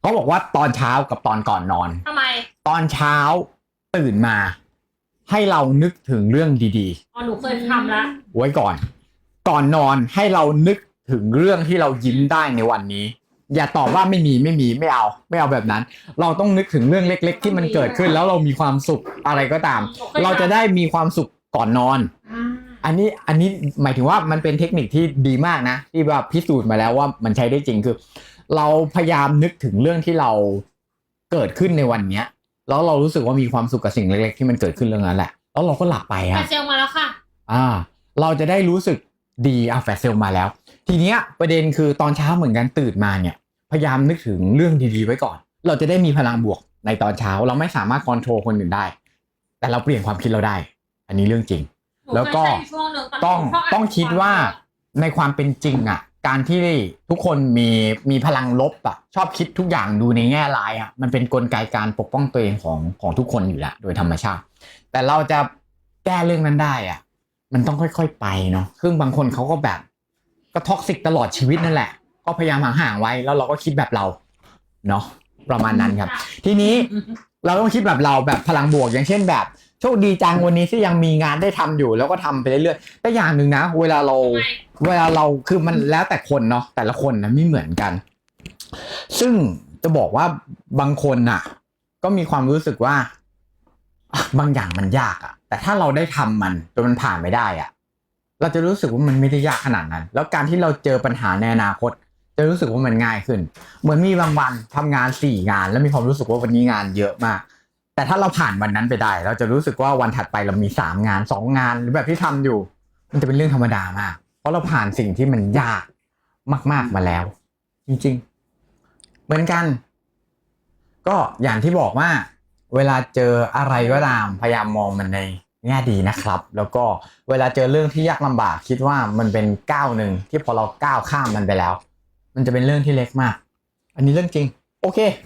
เขาบอกว่าตอนเช้ากับตอนก่อนนอน ทำไมตอนเช้าตื่นมา ให้เรานึกถึงเรื่องดีอ๋อหนูเคยทำละๆ ไว้ก่อน ก่อนนอนให้เรานึกถึงเรื่องที่เรายิ้มได้ในวันนี้ อย่าตอบว่าไม่มีไม่มีไม่เอา ไม่เอาแบบนั้น เราต้องนึกถึงเรื่องเล็ก ๆ ที่มันเกิดขึ้นแล้วเรามีความสุขอะไรก็ตามเราจะได้มีความสุขก่อนนอน อ่าอันนี้อันนี้หมายถึงว่ามันเป็นเทคนิคที่ดีมากนะ ที่ว่าพิสูจน์มาแล้วว่ามันใช้ได้จริงคือ เราพยายามนึกถึงเรื่องที่เราเกิดขึ้นในวันเนี้ย แล้วเรารู้สึกว่ามีความสุขกับสิ่งเล็ก ๆ ที่มันเกิดขึ้นเรื่องนั้นแหละแล้วเราก็หลับไปแฟอะนเซลมาแล้วค่ะ อ่า เราจะได้รู้สึกดีอะแฟชเซลมาแล้ว ทีเนี้ยประเด็นคือตอนเช้าเหมือนกันตื่นมาเนี่ย พยายามนึกถึงเรื่องดีๆไว้ก่อน เราจะได้มีพลังบวกในตอนเช้าเราไม่สามารถคอนโทรลคนอื่นได้ แต่เราเปลี่ยนความคิดเราได้ อันนี้เรื่องจริงหนูแล้วก็เคยใช้อยู่ช่วงหนึ่ตนต้องหนูชบานต้องคิดว่าในความเป็นจริงอะ การที่ทุกคนมีมีพลังลบอะชอบคิดทุกอย่างดูในแง่ร้ายอะมันเป็นนกลไกการปกป้องตัวเองของของทุกคนอยู่แล้วโดยธรรมชาติ แต่เราจะแก้เรื่องนั้นได้อะมันต้องค่อยๆไปเนาะซึ่งบางคนเขาก็แบบก็ท็อกซิกตลอดชีวิตนั่นแหละ ก็พยายามห่างๆไว้แล้วเราก็คิดแบบเราเนาะประมาณนั้นครับ ทีนี้เราต้องคิดแบบเราแบบพลังบวกอย่างเช่นแบบ โชคดีจังวันนี้ที่ยังมีงานได้ทำอยู่ แล้วก็ทำไปเรื่อยๆแต่อย่างหนึ่งนะ เวลาเราทำไมเวลาเราคือมันแล้วแต่คนเนาะแต่ละคนนะไม่เหมือนกัน ซึ่งจะบอกว่าบางคนน่ะ ก็มีความรู้สึกว่าอะบางอย่างมันยากอะแต่ถ้าเราได้ทำมันจนมันผ่านไปได้อะเราจะรู้สึกว่ามันไม่ได้ยากขนาดนั้น แล้วการที่เราเจอปัญหาในอนาคต จะรู้สึกว่ามันง่ายขึ้น เหมือนมีบางวันทำงานสี่งาน แล้วมีความรู้สึกว่าวันนี้งานเยอะมาก แต่ถ้าเราผ่านวันนั้นไปได้ เราจะรู้สึกว่าวันถัดไปเรามีสามงานสองงานหรือแบบที่ทำอยู่ มันจะเป็นเรื่องธรรมดามาก เพราะเราผ่านสิ่งที่มันยากมาก ๆมาแล้ว จริง ๆ เหมือนกัน ก็อย่างที่บอกว่า เวลาเจออะไรก็ตามพยายามมองมันในแง่ดีนะครับ แล้วก็เวลาเจอเรื่องที่ยากลำบาก คิดว่ามันเป็นก้าวหนึ่งที่พอเราก้าวข้ามมันไปแล้ว มันจะเป็นเรื่องที่เล็กมาก อันนี้เรื่องจริง โอเค